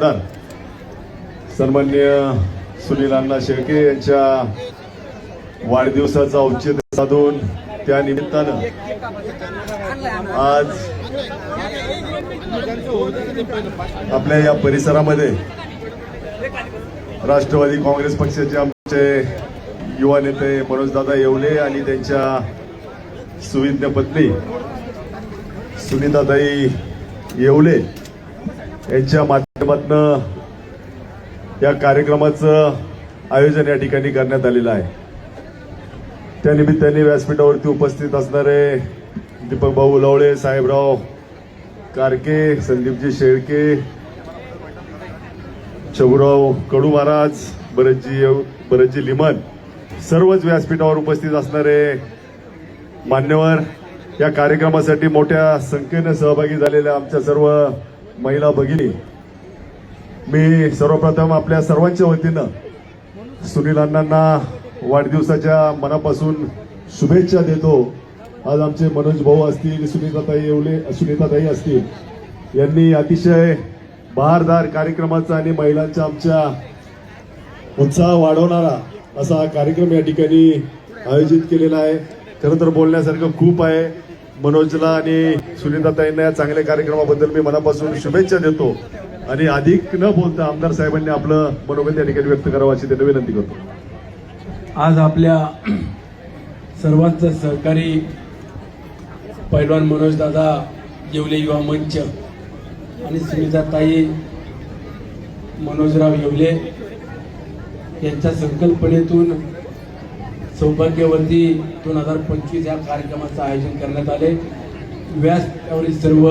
आमदार सन्मान्य सुनील अण्णा शेळके यांच्या वाढदिवसाचं औचित्य साधून त्या निमित्तानं आज आपल्या या परिसरामध्ये राष्ट्रवादी काँग्रेस पक्षाचे आमचे युवा नेते मनोजदादा येवले आणि त्यांच्या सुविज्ञ पत्नी सुनीताताई येवले यांच्या माध्यमातनं या कार्यक्रमाचं आयोजन या ठिकाणी करण्यात आलेलं आहे. त्या निमित्ताने व्यासपीठावरती उपस्थित असणारे दीपक भाऊ लवळे साहेबराव कारके संदीपजी शेळके शबुराव कडू महाराज भरतजी भरतजी लिमन सर्वच व्यासपीठावर उपस्थित असणारे मान्यवर या कार्यक्रमासाठी मोठ्या संख्येने सहभागी झालेल्या आमच्या सर्व महिला भगिनी मी सर्वप्रथम आपल्या सर्वांच्या वतीनं सुनील अण्णांना वाढदिवसाच्या मनापासून शुभेच्छा देतो. आज आमचे मनोज भाऊ असतील सुनीताताई येवले सुनीताताई असतील यांनी अतिशय बहारदार कार्यक्रमाचा आणि महिलांचा आमच्या उत्साह वाढवणारा असा हा कार्यक्रम या ठिकाणी आयोजित केलेला आहे. खरं तर बोलण्यासारखं खूप आहे. मनोजला आणि सुनीताताईंना या चांगल्या कार्यक्रमाबद्दल मी मनापासून शुभेच्छा देतो. आणि अधिक न बोलता आमदार साहेबांनी आपलं मनोगत या ठिकाणी व्यक्त करावं अशी त्यांना विनंती करतो. आज आपल्या सर्वांचं सहकारी पैलवान मनोजदादा येवले युवा मंच आणि सुनीताताई मनोजराव येवले यांच्या संकल्पनेतून सौभाग्यवती दोन हजार पंचवीस या कार्यक्रमाचं आयोजन करण्यात आले. व्यासपीठावरील सर्व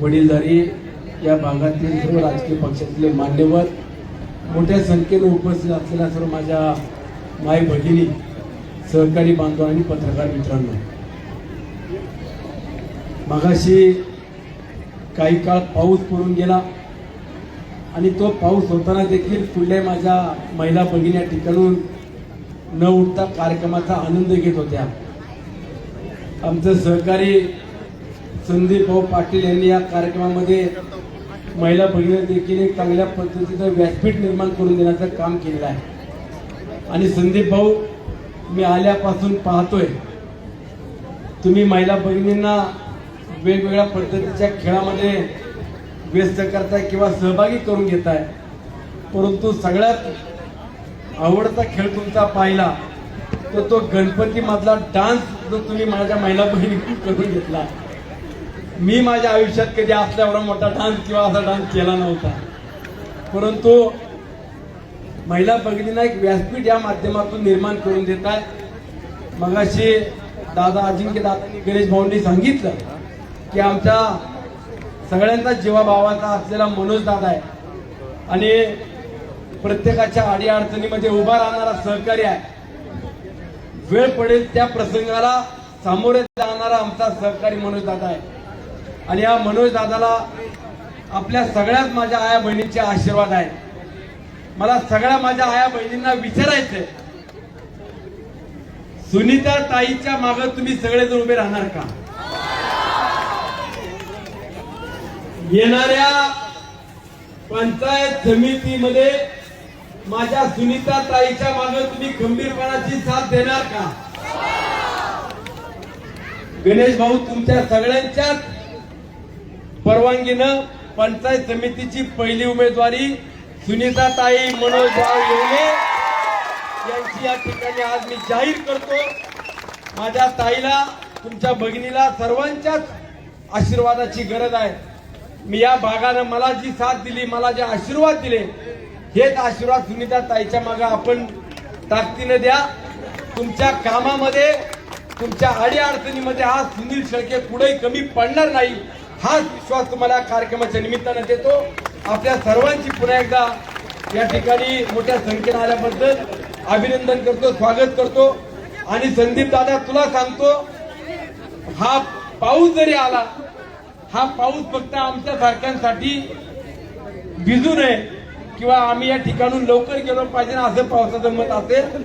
वडीलधारी या भागातील सर्व राजकीय पक्षातले मान्यवर मोठ्या संख्येने उपस्थित असलेल्या सर्व माझ्या माय भगिनी सहकारी बांधव आणि पत्रकार मित्रांनो. मगाशी काही काळ पाऊस पडून गेला आणि तो पाऊस होताना देखील पुढल्या माझ्या महिला भगिनी या ठिकाणून न उठता कार्यक्रमाचा आनंद घेत होत्या. आमचं सहकारी संदीप भाऊ पाटील यांनी या कार्यक्रमामध्ये महिला भगिनी देखील एक चांगल्या पद्धतीचं व्यासपीठ निर्माण करून देण्याचं काम केलेलं आहे. आणि संदीप भाऊ मी आल्यापासून पाहतोय तुम्ही महिला भगिनींना वेगवेगळ्या पद्धतीच्या खेळामध्ये व्यस्त करताय किंवा सहभागी करून घेताय परंतु सगळ्यात आवडता खेळ तुमचा पाहिला तर तो गणपती मधला डान्स जो तुम्ही माझ्या महिला बहिणी करून घेतला. मी माझ्या आयुष्यात कधी असला एवढा मोठा डान्स किंवा असा डान्स केला नव्हता. परंतु महिला भगिनींना एक व्यासपीठ या माध्यमातून निर्माण करून देत आहे मगाशी दादा अजिंक्य दादांनी गणेश भाऊंनी सांगितलं की आमच्या सगळ्यांचा जीवाभावाचा असलेला मनोज दादा आहे. आणि प्रत्येकाच्या आडी अडचणीमध्ये उभा राहणारा सहकारी आहे. वेळ पडेल त्या प्रसंगाला सामोरे जाणारा आमचा सहकारी मनोज दादा आहे. आणि या मनोज दादाला आपल्या सगळ्याच माझ्या आया बहिणींचे आशीर्वाद आहे मला सगळ्या माझ्या आया बहिणींना विचारायचंय. सुनीता ताईच्या माग तुम्ही सगळेजण उभे राहणार का? येणाऱ्या पंचायत समितीमध्ये माझ्या सुनीता ताईच्या मागे तुम्ही खंबीरपणाची साथ देणार का? गणेश भाऊ तुमच्या सगळ्यांच्याच परवानगीनं पंचायत समितीची पहिली उमेदवारी सुनीता ताई मनोजराव येवले यांची या ठिकाणी आज मी जाहीर करतो. माझ्या ताईला तुमच्या भगिनीला सर्वांच्याच आशीर्वादाची गरज आहे. मी या भागानं मला जी साथ दिली मला जे आशीर्वाद दिले हेच आशीर्वाद सुनीता ताईच्या मागे आपण ताकदीने द्या. तुमच्या कामामध्ये तुमच्या अडीअडचणीमध्ये आज हा सुनील शेळके पुढे कमी पडणार नाही. हाच विश्वास तुम्हाला कार्यक्रमाच्या निमित्तानं देतो. आपल्या सर्वांची पुन्हा एकदा या ठिकाणी मोठ्या संख्येनं आल्याबद्दल अभिनंदन करतो स्वागत करतो. आणि संदीप दादा तुला सांगतो हा पाऊस जरी आला हा पाऊस फक्त आमच्या सारख्यांसाठी भिजू नये किंवा आम्ही या ठिकाणून लवकर गेलो पाहिजे ना असं पावसाचं मत असेल.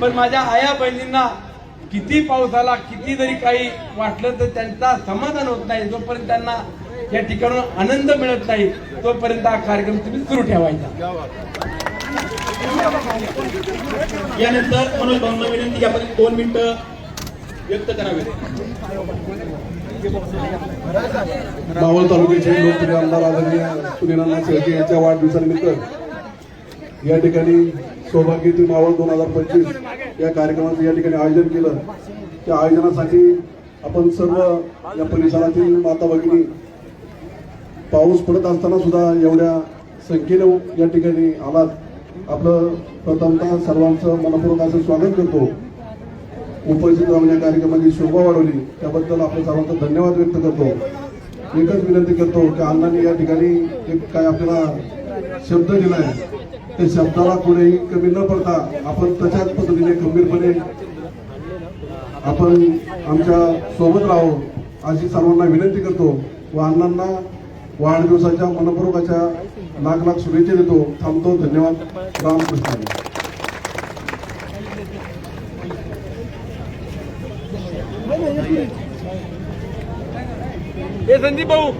पण माझ्या आया बहिणींना किती पाऊस आला किती जरी काही वाटलं तर त्यांचा समाधान होत नाही. जोपर्यंत त्यांना या ठिकाणून आनंद मिळत नाही तोपर्यंत हा कार्यक्रम तुम्ही सुरू ठेवायचा. यानंतर मनोज भाऊंना विनंती की आपण दोन मिनिटं व्यक्त करावे मावळ तालुक्याचे लोकप्रिय आमदार आदरणीय शेळके यांच्या वाढदिवसानिमित्त या ठिकाणी सौभाग्यवती मावळ दोन हजार पंचवीस या कार्यक्रमाचं या ठिकाणी आयोजन केलं. त्या आयोजनासाठी आपण सर्व या परिसरातील माता भगिनी पाऊस पडत असताना सुद्धा एवढ्या संख्येने या ठिकाणी आलात. आपलं प्रथमतः सर्वांचं मनपूर्वक असं स्वागत करतो. उपस्थित राहून या कार्यक्रमाची शोभा वाढवली. त्याबद्दल आपल्या सर्वांचा धन्यवाद व्यक्त करतो. एकच विनंती करतो की अण्णांनी या ठिकाणी एक काय आपल्याला शब्द दिलाय. त्या शब्दाला कुणेही कमी न पडता आपण तशाच पद्धतीने गंभीरपणे आपण आमच्यासोबत राहू अशी सर्वांना विनंती करतो. व अण्णांना वाढदिवसाच्या मनपूर्वकाच्या लाख लाख शुभेच्छा देतो. थांबतो. धन्यवाद. रामकृष्ण. हे संदीप भाऊ.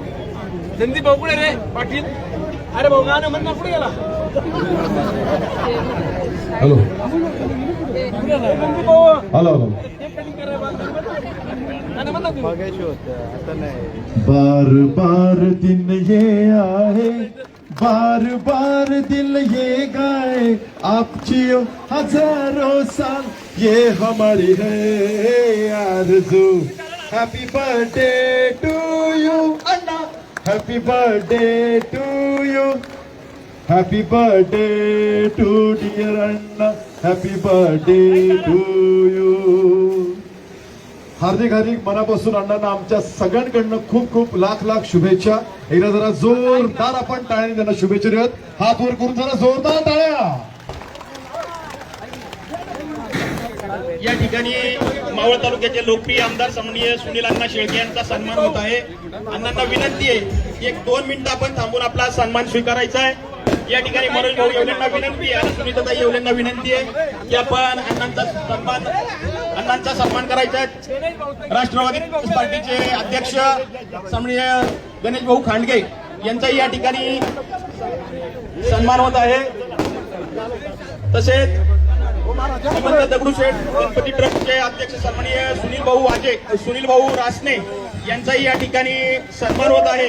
संदीप भाऊ कुठे रे? पाटील? अरे भाऊ गाणं म्हणणार कुठे गेला हॅलो. हॅलो बार बार दिन ये आए बार बार दिल ये गाए आपकी हजारों साल ये हमारी है आरज़ू. Happy birthday to you Anna happy birthday to you happy birthday to dear Anna happy birthday to you हार्दिक हार्दिक मनापासून अण्णांना आमच्या सगळ्यांकडनं खूप खूप लाख लाख शुभेच्छा. एकदा जरा जोरदार आपण टाळ्याने त्यांना शुभेच्छा देऊयात. हात वर करून जरा जोरदार टाळ्या. या ठिकाणी मावळ तालुक्याचे लोकप्रिय आमदार सन्माननीय सुनील अण्णा शेळके यांचा सन्मान होत आहे. अण्णांना विनंती आहे की एक दोन मिनिटं आपण थांबून आपला सन्मान स्वीकारायचा आहे. या ठिकाणी मनोज भाऊ येवल्यांना विनंती आहे आणि सुनीताताई येवल्यांना विनंती आहे की आपण अण्णांचा सन्मान अण्णांचा सन्मान करायचा आहे. राष्ट्रवादी काँग्रेस पार्टीचे अध्यक्ष सन्माननीय गणेश भाऊ खांडगे यांचाही या ठिकाणी सन्मान होत आहे. तसेच श्रीमंत दगडूशेठ गणपती ट्रस्टचे अध्यक्ष सन्माननीय सुनील भाऊ वाजे सुनील भाऊ रासने यांचाही या ठिकाणी सन्मान होत आहे.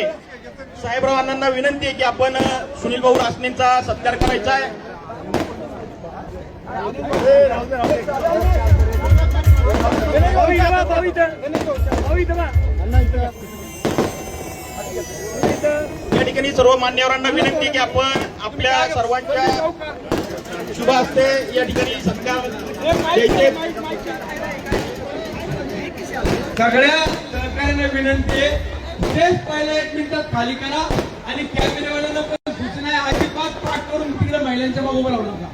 साहेबराव अण्णांना विनंती आहे की आपण सुनील भाऊ रासनेंचा सत्कार करायचा आहे. या ठिकाणी सर्व मान्यवरांना विनंती आहे की आपण आपल्या सर्वांच्या शुभ असते या ठिकाणी सत्कार सगळ्या सहकार्यांना विनंती आहे. स्टेज पहिला एक मिनिटात खाली करा आणि कॅमेरेवाल्यांना पण सूचना आहे. अजिबात पाठ करून तिकडे महिलांच्या मागे उभं राहू नका.